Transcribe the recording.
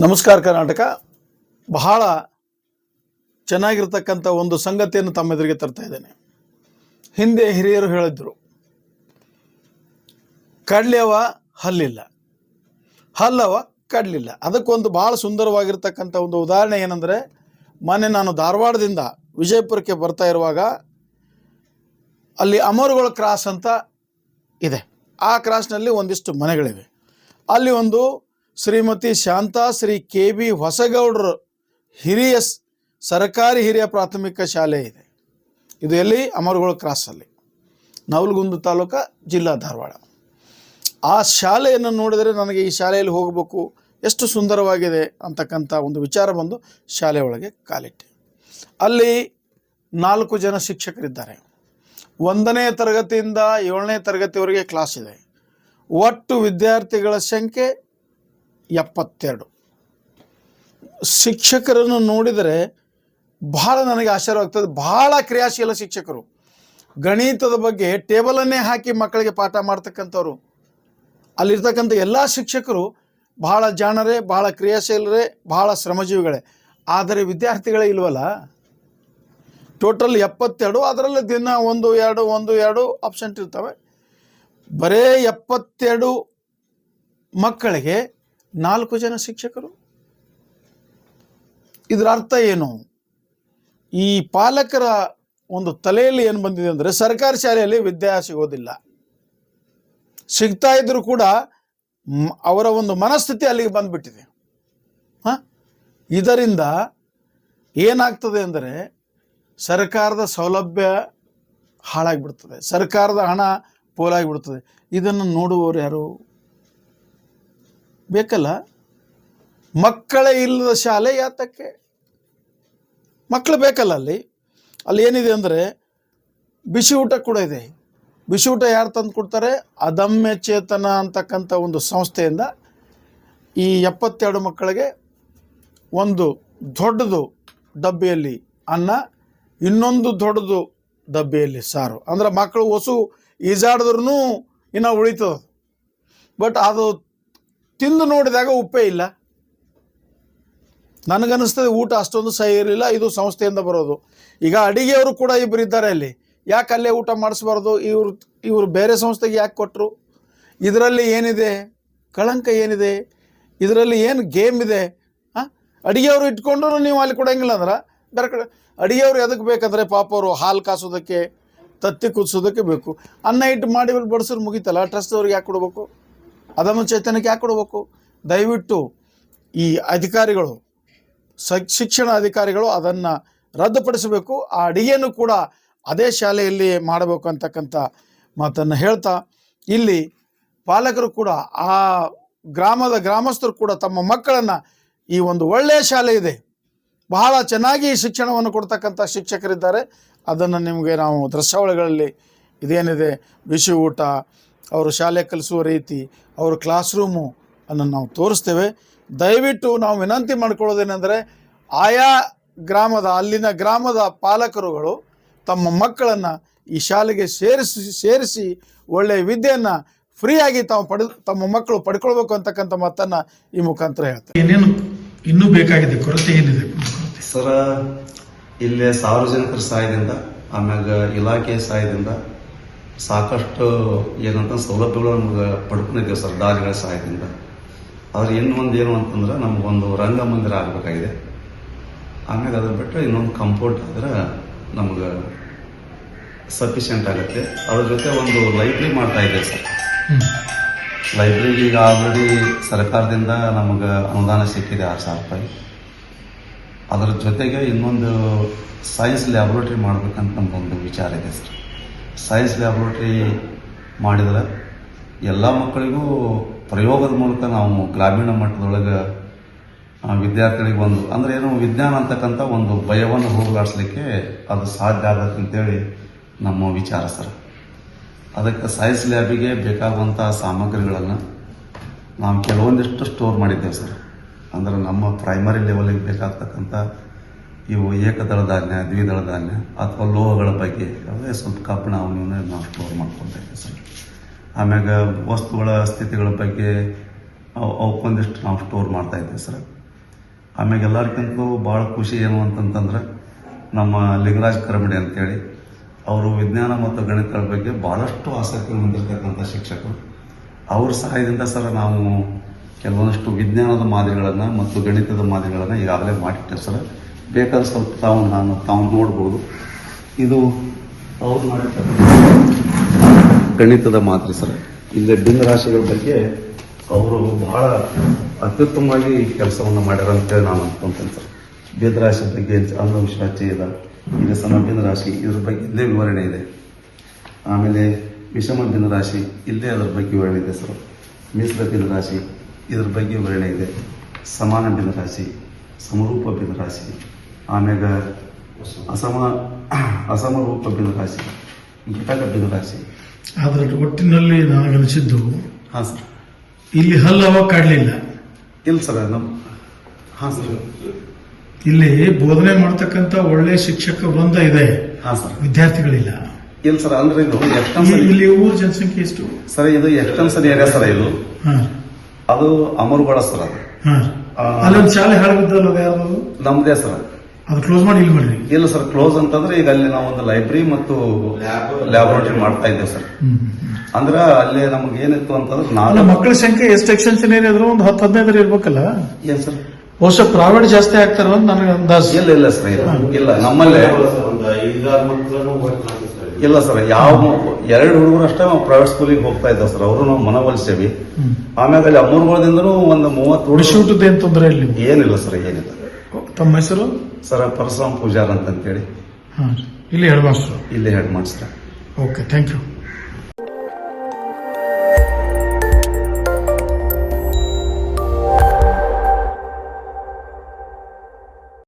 ನಮಸ್ಕಾರ ಕರ್ನಾಟಕ. ಬಹಳ ಚೆನ್ನಾಗಿರ್ತಕ್ಕಂಥ ಒಂದು ಸಂಗತಿಯನ್ನು ತಮ್ಮ ಎದುರಿಗೆ ತರ್ತಾ ಇದ್ದೇನೆ. ಹಿಂದೆ ಹಿರಿಯರು ಹೇಳಿದ್ರು, ಕಡ್ಲೆವ ಹಲ್ಲಿಲ್ಲ. ಹಲ್ಲವ ಕಡ್ಲಿಲ್ಲ. ಅದಕ್ಕೊಂದು ಭಾಳ ಸುಂದರವಾಗಿರ್ತಕ್ಕಂಥ ಒಂದು ಉದಾಹರಣೆ ಏನಂದರೆ, ಮೊನ್ನೆ ನಾನು ಧಾರವಾಡದಿಂದ ವಿಜಯಪುರಕ್ಕೆ ಬರ್ತಾ ಇರುವಾಗ, ಅಲ್ಲಿ ಅಮರುಗಳ ಕ್ರಾಸ್ ಅಂತ ಇದೆ. ಆ ಕ್ರಾಸ್ನಲ್ಲಿ ಒಂದಿಷ್ಟು ಮನೆಗಳಿವೆ. ಅಲ್ಲಿ ಒಂದು ಶ್ರೀಮತಿ ಶಾಂತಾ ಶ್ರೀ ಕೆ ಬಿ ಹೊಸಗೌಡರು ಹಿರಿಯ ಸರ್ಕಾರಿ ಹಿರಿಯ ಪ್ರಾಥಮಿಕ ಶಾಲೆ ಇದೆ. ಇದು ಎಲ್ಲಿ? ಅಮರಗೋಳ ಕ್ರಾಸಲ್ಲಿ ನವಲಗುಂದ ತಾಲೂಕ ಜಿಲ್ಲಾ ಧಾರವಾಡ. ಆ ಶಾಲೆಯನ್ನು ನೋಡಿದರೆ ನನಗೆ ಈ ಶಾಲೆಯಲ್ಲಿ ಹೋಗಬೇಕು, ಎಷ್ಟು ಸುಂದರವಾಗಿದೆ ಅಂತಕ್ಕಂಥ ಒಂದು ವಿಚಾರ ಬಂದು ಶಾಲೆ ಒಳಗೆ ಕಾಲಿಟ್ಟೆ. ಅಲ್ಲಿ ನಾಲ್ಕು ಜನ ಶಿಕ್ಷಕರಿದ್ದಾರೆ. ಒಂದನೇ ತರಗತಿಯಿಂದ ಏಳನೇ ತರಗತಿವರೆಗೆ ಕ್ಲಾಸ್ ಇದೆ. ಒಟ್ಟು ವಿದ್ಯಾರ್ಥಿಗಳ ಸಂಖ್ಯೆ ಎಪ್ಪತ್ತೆರಡು. ಶಿಕ್ಷಕರನ್ನು ನೋಡಿದರೆ ಬಹಳ ನನಗೆ ಆಶ್ಚರ್ಯವಾಗ್ತದೆ ಬಹಳ ಕ್ರಿಯಾಶೀಲ ಶಿಕ್ಷಕರು. ಗಣಿತದ ಬಗ್ಗೆ ಟೇಬಲನ್ನೇ ಹಾಕಿ ಮಕ್ಕಳಿಗೆ ಪಾಠ ಮಾಡ್ತಕ್ಕಂಥವ್ರು. ಅಲ್ಲಿರ್ತಕ್ಕಂಥ ಎಲ್ಲ ಶಿಕ್ಷಕರು ಬಹಳ ಜಾಣರೇ, ಬಹಳ ಕ್ರಿಯಾಶೀಲರೇ, ಬಹಳ ಶ್ರಮಜೀವಿಗಳೇ. ಆದರೆ ವಿದ್ಯಾರ್ಥಿಗಳೇ ಇಲ್ವಲ್ಲ? ಟೋಟಲ್ ಎಪ್ಪತ್ತೆರಡು, ಅದರಲ್ಲಿ ದಿನ ಒಂದು, ಎರಡು ಒಂದು, ಎರಡು ಆಪ್ಷನ್ ಇರ್ತವೆ. ಬರೇ ಎಪ್ಪತ್ತೆರಡು ಮಕ್ಕಳಿಗೆ ನಾಲ್ಕು ಜನ ಶಿಕ್ಷಕರು? ಇದರ ಅರ್ಥ ಏನು? ಈ ಪಾಲಕರ ಒಂದು ತಲೆಯಲ್ಲಿ ಏನು ಬಂದಿದೆ ಅಂದರೆ ಸರ್ಕಾರಿ ಶಾಲೆಯಲ್ಲಿ ವಿದ್ಯಾ ಸಿಗೋದಿಲ್ಲ. ಸಿಗ್ತಾ ಇದ್ರೂ ಕೂಡ ಅವರ ಒಂದು ಮನಸ್ಥಿತಿ ಅಲ್ಲಿಗೆ ಬಂದ್ಬಿಟ್ಟಿದೆ. ಹಾಂ? ಇದರಿಂದ ಏನಾಗ್ತದೆ ಅಂದರೆ ಸರ್ಕಾರದ ಸೌಲಭ್ಯ ಹಾಳಾಗಿಬಿಡ್ತದೆ. ಸರ್ಕಾರದ ಹಣ ಪೋಲಾಗಿಬಿಡ್ತದೆ. ಇದನ್ನು ನೋಡುವವರು ಯಾರು? ಬೇಕಲ್ಲ? ಮಕ್ಕಳೇ ಇಲ್ಲದ ಶಾಲೆ ಯಾತಕ್ಕೆ? ಮಕ್ಕಳು ಬೇಕಲ್ಲ ಅಲ್ಲಿ? ಅಲ್ಲಿ ಏನಿದೆ ಅಂದರೆ ಬಿಸಿ ಊಟ ಕೂಡ ಇದೆ. ಬಿಸಿ ಊಟ ಯಾರು ತಂದು ಕೊಡ್ತಾರೆ? ಅದಮ್ಯ ಚೇತನ ಅಂತಕ್ಕಂಥ ಒಂದು ಸಂಸ್ಥೆಯಿಂದ ಈ ಎಪ್ಪತ್ತೆರಡು ಮಕ್ಕಳಿಗೆ ಒಂದು ದೊಡ್ಡದು ಡಬ್ಬಿಯಲ್ಲಿ ಅನ್ನ, ಇನ್ನೊಂದು ದೊಡ್ಡದು ಡಬ್ಬಿಯಲ್ಲಿ ಸಾರು. ಅಂದ್ರೆ ಮಕ್ಕಳು ಹೊಸು ಈಜಾಡಿದ್ರೂ ಇನ್ನೂ ಉಳಿತದ. ಬಟ್ ಅದು ತಿಂದು ನೋಡಿದಾಗ ಉಪ್ಪೇ ಇಲ್ಲ. ನನಗನ್ನಿಸ್ತದೆ ಊಟ ಅಷ್ಟೊಂದು ಸಹಿ ಇರಲಿಲ್ಲ, ಇದು ಸಂಸ್ಥೆಯಿಂದ ಬರೋದು. ಈಗ ಅಡಿಗೆಯವರು ಕೂಡ ಇಬ್ಬರು ಇದ್ದಾರೆ ಅಲ್ಲಿ. ಯಾಕೆ ಅಲ್ಲೇ ಊಟ ಮಾಡಿಸ್ಬಾರ್ದು? ಇವರು ಇವರು ಬೇರೆ ಸಂಸ್ಥೆಗೆ ಯಾಕೆ ಕೊಟ್ಟರು ಇದರಲ್ಲಿ ಏನಿದೆ? ಕಳಂಕ ಏನಿದೆ? ಇದರಲ್ಲಿ ಏನು ಗೇಮ್ ಇದೆ? ಹಾಂ? ಅಡಿಗೆಯವರು ಇಟ್ಕೊಂಡ್ರು ನೀವು ಅಲ್ಲಿ ಕೊಡೋಂಗಿಲ್ಲ ಅಂದ್ರೆ ಬೇರೆ ಕಡೆ ಅಡಿಗೆಯವರು ಎದಕ್ಕೆ ಬೇಕಂದ್ರೆ ಪಾಪ ಅವರು ಹಾಲು ಕಾಸೋದಕ್ಕೆ, ತತ್ತಿ ಕುದಿಸೋದಕ್ಕೆ ಬೇಕು. ಅನ್ನ ಇಟ್ಟು ಮಾಡಿ ಬಡಿಸೋರು ಮುಗೀತಲ್ಲ ಟ್ರಸ್ಟ್ ಅವ್ರಿಗೆ ಯಾಕೆ ಕೊಡಬೇಕು? ಅದನ್ನು ಚೈತನ್ಯಕ್ಕೆ ಯಾಕೆ ಕೊಡಬೇಕು? ದಯವಿಟ್ಟು ಈ ಅಧಿಕಾರಿಗಳು ಶಿಕ್ಷಣ ಅಧಿಕಾರಿಗಳು ಅದನ್ನು ರದ್ದುಪಡಿಸಬೇಕು. ಆ ಅಡಿಗೆಯನ್ನು ಕೂಡ ಅದೇ ಶಾಲೆಯಲ್ಲಿ ಮಾಡಬೇಕು ಅಂತಕ್ಕಂಥ ಮಾತನ್ನು ಹೇಳ್ತಾ, ಇಲ್ಲಿ ಪಾಲಕರು ಕೂಡ, ಆ ಗ್ರಾಮದ ಗ್ರಾಮಸ್ಥರು ಕೂಡ ತಮ್ಮ ಮಕ್ಕಳನ್ನು ಈ ಒಂದು ಒಳ್ಳೆಯ ಶಾಲೆ ಇದೆ. ಬಹಳ ಚೆನ್ನಾಗಿ ಶಿಕ್ಷಣವನ್ನು ಕೊಡ್ತಕ್ಕಂಥ ಶಿಕ್ಷಕರಿದ್ದಾರೆ. ಅದನ್ನು ನಿಮಗೆ ನಾವು ದೃಶ್ಯಾವಳಿಗಳಲ್ಲಿ ಇದೇನಿದೆ, ಬಿಸಿ ಊಟ ಅವರು ಶಾಲೆ ಕಲಿಸುವ ರೀತಿ ಅವ್ರ ಕ್ಲಾಸ್ ರೂಮು ಅನ್ನು ನಾವು ತೋರಿಸ್ತೇವೆ. ದಯವಿಟ್ಟು ನಾವು ವಿನಂತಿ ಮಾಡ್ಕೊಳ್ಳೋದೇನೆಂದರೆ ಆಯಾ ಗ್ರಾಮದ ಅಲ್ಲಿನ ಗ್ರಾಮದ ಪಾಲಕರುಗಳು ತಮ್ಮ ಮಕ್ಕಳನ್ನು ಈ ಶಾಲೆಗೆ ಸೇರಿಸಿ ಸೇರಿಸಿ ಒಳ್ಳೆಯ ವಿದ್ಯೆಯನ್ನು ಫ್ರೀಯಾಗಿ ತಾವು ಪಡೆ ತಮ್ಮ ಮಕ್ಕಳು ಪಡ್ಕೊಳ್ಬೇಕು ಅಂತಕ್ಕಂಥ ಮಾತನ್ನು ಈ ಮುಖಾಂತರ ಹೇಳ್ತಾರೆ ಏನೇನು ಇನ್ನೂ ಬೇಕಾಗಿದೆ ಕೊರತೆ ಏನಿದೆ? ಸರ ಇಲ್ಲಿ ಸಾರ್ವಜನಿಕರ ಸಹಾಯದಿಂದ ಆಮ್ಯಾಗ ಇಲಾಖೆಯ ಸಹಾಯದಿಂದ ಸಾಕಷ್ಟು ಏನಂತ ಸೌಲಭ್ಯಗಳು ನಮ್ಗೆ ಪಡ್ಕೊಂಡಿದ್ದೇವೆ ಸರ್ ದಾರಿಗಳ ಸಹಾಯದಿಂದ. ಆದ್ರೆ ಇನ್ನು ಒಂದು ಏನು ಅಂತಂದ್ರೆ ನಮಗೊಂದು ರಂಗಮಂದಿರ ಆಗಬೇಕಾಗಿದೆ. ಆಮೇಲೆ ಅದನ್ನು ಬಿಟ್ಟರೆ ಇನ್ನೊಂದು ಕಂಪೌಂಡ್ ಆದ್ರೆ ನಮ್ಗೆ ಸಫಿಷಿಯೆಂಟ್ ಆಗುತ್ತೆ. ಅದ್ರ ಜೊತೆ ಒಂದು ಲೈಬ್ರರಿ ಮಾಡ್ತಾ ಇದ್ದೇವೆ ಸರ್. ಲೈಬ್ರರಿಗೆ ಈಗ ಆಲ್ರೆಡಿ ಸರ್ಕಾರದಿಂದ ನಮಗೆ ಅನುದಾನ ಸಿಕ್ಕಿದೆ ಆರು ಸಾವಿರ ರೂಪಾಯಿ. ಅದರ ಜೊತೆಗೆ ಇನ್ನೊಂದು ಸೈನ್ಸ್ ಲ್ಯಾಬೊರೇಟ್ರಿ ಮಾಡ್ಬೇಕಂತ ನಮ್ದೊಂದು ವಿಚಾರ ಇದೆ ಸರ್. ಸೈನ್ಸ್ ಲ್ಯಾಬ್ರೋಟ್ರಿ ಮಾಡಿದ್ರೆ ಎಲ್ಲ ಮಕ್ಕಳಿಗೂ ಪ್ರಯೋಗದ ಮೂಲಕ ನಾವು ಗ್ರಾಮೀಣ ಮಟ್ಟದೊಳಗೆ ವಿದ್ಯಾರ್ಥಿಗಳಿಗೆ ಒಂದು, ಅಂದ್ರೆ ಏನು ವಿಜ್ಞಾನ ಅಂತಕ್ಕಂಥ ಒಂದು ಭಯವನ್ನು ಹೋಗಲಾಡಿಸ್ಲಿಕ್ಕೆ ಅದು ಸಾಧ್ಯ ಆಗತ್ತೆ ಅಂತೇಳಿ ನಮ್ಮ ವಿಚಾರ ಸರ್. ಅದಕ್ಕೆ ಸೈನ್ಸ್ ಲ್ಯಾಬಿಗೆ ಬೇಕಾಗುವಂಥ ಸಾಮಗ್ರಿಗಳನ್ನು ನಾವು ಕೆಲವೊಂದಿಷ್ಟು ಸ್ಟೋರ್ ಮಾಡಿದ್ದೇವೆ ಸರ್. ಅಂದ್ರೆ ನಮ್ಮ ಪ್ರೈಮರಿ ಲೆವೆಲಿಗೆ ಬೇಕಾಗ್ತಕ್ಕಂಥ ಇವು ಏಕದಳ ಧಾನ್ಯ, ದ್ವಿದಳ ಧಾನ್ಯ ಅಥವಾ ಲೋಹಗಳ ಬಗ್ಗೆ ಯಾವುದೇ ಸ್ವಲ್ಪ ಕಬ್ಬಿಣ ಅವನ್ನ ನಾವು ಸ್ಟೋರ್ ಮಾಡ್ಕೊತಾ ಸರ್. ಆಮ್ಯಾಗ ವಸ್ತುಗಳ ಸ್ಥಿತಿಗಳ ಬಗ್ಗೆ ಅವು ಅವಕ್ಕೊಂದಿಷ್ಟು ನಾವು ಸ್ಟೋರ್ ಮಾಡ್ತಾ ಇದ್ದೀವಿ ಸರ್. ಆಮ್ಯಾಗ ಎಲ್ಲರಿಗಿಂತ ಭಾಳ ಖುಷಿ ಏನು ಅಂತಂತಂದ್ರೆ ನಮ್ಮ ಲಿಂಗರಾಜ್ ಕರಮಡಿ ಅಂತೇಳಿ ಅವರು ವಿಜ್ಞಾನ ಮತ್ತು ಗಣಿತಗಳ ಬಗ್ಗೆ ಭಾಳಷ್ಟು ಆಸಕ್ತಿ ಹೊಂದಿರತಕ್ಕಂಥ ಶಿಕ್ಷಕರು. ಅವ್ರ ಸಹಾಯದಿಂದ ಸರ್ ನಾವು ಕೆಲವೊಂದಷ್ಟು ವಿಜ್ಞಾನದ ಮಾದರಿಗಳನ್ನು ಮತ್ತು ಗಣಿತದ ಮಾದರಿಗಳನ್ನು ಈಗಾಗಲೇ ಮಾಡಿಟ್ಟೆ ಸರ್. ಬೇಕಾದ್ರೆ ಸ್ವಲ್ಪ ತಾವು ನಾನು ತಾವು ನೋಡ್ಬೋದು. ಇದು ಅವ್ರು ಮಾಡಿರ್ತಕ್ಕಂಥ ಗಣಿತದ ಮಾತ್ರೆ ಸರ್. ಇಲ್ಲಿ ಭಿನ್ನರಾಶಿಗಳ ಬಗ್ಗೆ ಅವರು ಬಹಳ ಅತ್ಯುತ್ತಮವಾಗಿ ಕೆಲಸವನ್ನು ಮಾಡ್ಯಾರ ಅಂತೇಳಿ ನಾನು ಅನ್ಕೊಂತೇನೆ ಸರ್. ಭಿನ್ನರಾಶಿ ಬಗ್ಗೆ ಅಂಧವಿಶ್ವಾಸ ಇದೆ ಇದು ಸಮ ಭಿನ್ನರಾಶಿ ಇದ್ರ ಬಗ್ಗೆ ಇಲ್ಲೇ ವಿವರಣೆ ಇದೆ. ಆಮೇಲೆ ವಿಷಮ ಭಿನ್ನರಾಶಿ ಇಲ್ಲೇ ಅದರ ಬಗ್ಗೆ ವಿವರಣೆ ಇದೆ ಸರ್. ಮಿಶ್ರ ಭಿನ್ನರಾಶಿ ಇದ್ರ ಬಗ್ಗೆ ವಿವರಣೆ ಇದೆ. ಸಮಾನ ಭಿನ್ನರಾಶಿ ಸಮರೂಪ ಭಿನ್ನರಾಶಿ ಆಮ್ಯಾಗ ಅಸಮ ಅಸಮರೂಪ ಭಿನ್ನರಾಶಿ ಘಟಕ ರಾಶಿ ಅದರ ಒಟ್ಟಿನಲ್ಲಿ ನನಗನಿಸಿದ್ದು ಹಾಂ ಸರ್. ಇಲ್ಲಿ ಹಲ್ಲು ಅವಾಗ ಕಾಡ್ಲಿಲ್ಲ. ಇಲ್ಲ ಸರ್ ನಮ್ಮ ಹಾಂ ಸರ್. ಇಲ್ಲಿ ಬೋಧನೆ ಮಾಡ್ತಕ್ಕಂಥ ಒಳ್ಳೆ ಶಿಕ್ಷಕ ವೃಂದ ಇದೆ. ಹಾಂ ಸರ್. ವಿದ್ಯಾರ್ಥಿಗಳಿಲ್ಲ. ಇಲ್ಲ ಸರ್ ಅಂದ್ರೆ ಇದು ಎಷ್ಟೊಂದು ಇಲ್ಲಿ ಊರ ಜನಸಂಖ್ಯೆ ಎಷ್ಟು? ಸರ್ ಇದು ಎಷ್ಟೊಂದು ಸರಿ ಏರಿಯಾ ಸರ್ ಇದು. ಅದು ಅಮರುಗಳ ಸರ್ ಅದು. ಅಲ್ಲೊಂದು ಶಾಲೆ ಹಾಳಬಿದ್ದಲ್ಲ ಅದು ಯಾರ್ದು ನಮ್ದೇ ಸರ್ ಅದು ಕ್ಲೋಸ್ ಮಾಡಿ ಇಲ್ಲಿ ಮಾಡ್ರಿ ಇಲ್ಲ ಸರ್ ಕ್ಲೋಸ್ ಅಂತಂದ್ರೆ ಈಗ ಅಲ್ಲಿ ನಾವು ಒಂದು ಲೈಬ್ರರಿ ಮತ್ತು ಲ್ಯಾಬೋರೇಟರಿ ಮಾಡ್ತಾ ಇದ್ದೇವೆ ಸರ್. ಅಂದ್ರ ಅಲ್ಲಿ ನಮ್ಗೆ ಏನಿತ್ತು ಅಂತಂದ್ರೆ ಅಲ್ಲ ನಾನು ಮಕ್ಕಳ ಸಂಖ್ಯೆ ಎಷ್ಟು ಎಕ್ಸ್ಟೆನ್ಷನ್ ಏನಿದ್ರು ಒಂದು ಹತ್ತು ಹದಿನೈದು ಇರ್ಬೇಕಲ್ಲ? ಏನ್ ಸರ್? ಬಹುಶಃ ಪ್ರೈವೇಟ್ ಜಾಸ್ತಿ ಆಗ್ತಾರ ಅಂತ ನನಗೆ ಅಂದಾಜು. ಇಲ್ಲ ಇಲ್ಲ ಸರ್ ಇಲ್ಲ. ಇಲ್ಲ ನಮ್ಮಲ್ಲಿ. ಇಲ್ಲ ಸರ್ ಯಾವ ಎರಡು ಹುಡುಗರು ಅಷ್ಟೇ ನಾವು ಪ್ರೈವೇಟ್ ಸ್ಕೂಲಿಗೆ ಹೋಗ್ತಾ ಇದ್ದಾವೆ ಸರ್. ಅವರು ನಾವು ಮನವೊಲಿಸೇವಿ. ಆಮ್ಯಾಗ ಅಲ್ಲಿ ಅಮೂರ್ಗಳದಿಂದನೂ ಒಂದು ಮೂವತ್ತು ಹುಡುಗ ಬಿಸಿಯೂಟದ ಏನ್ ತೊಂದರೆ ಇಲ್ಲ ನೀವು ಏನಿಲ್ಲ ಸರ್ ಏನಿಲ್ಲ. ತಮ್ಮ ಹೆಸರು? ಸರ್ ಪರಶುರಾಮ್ ಪೂಜಾರ್ ಅಂತಂತೇಳಿ. ಹಾಂ ಇಲ್ಲಿ ಹೆಡ್ ಮಾಸ್ಟರ್ ಇಲ್ಲಿ head master okay thank you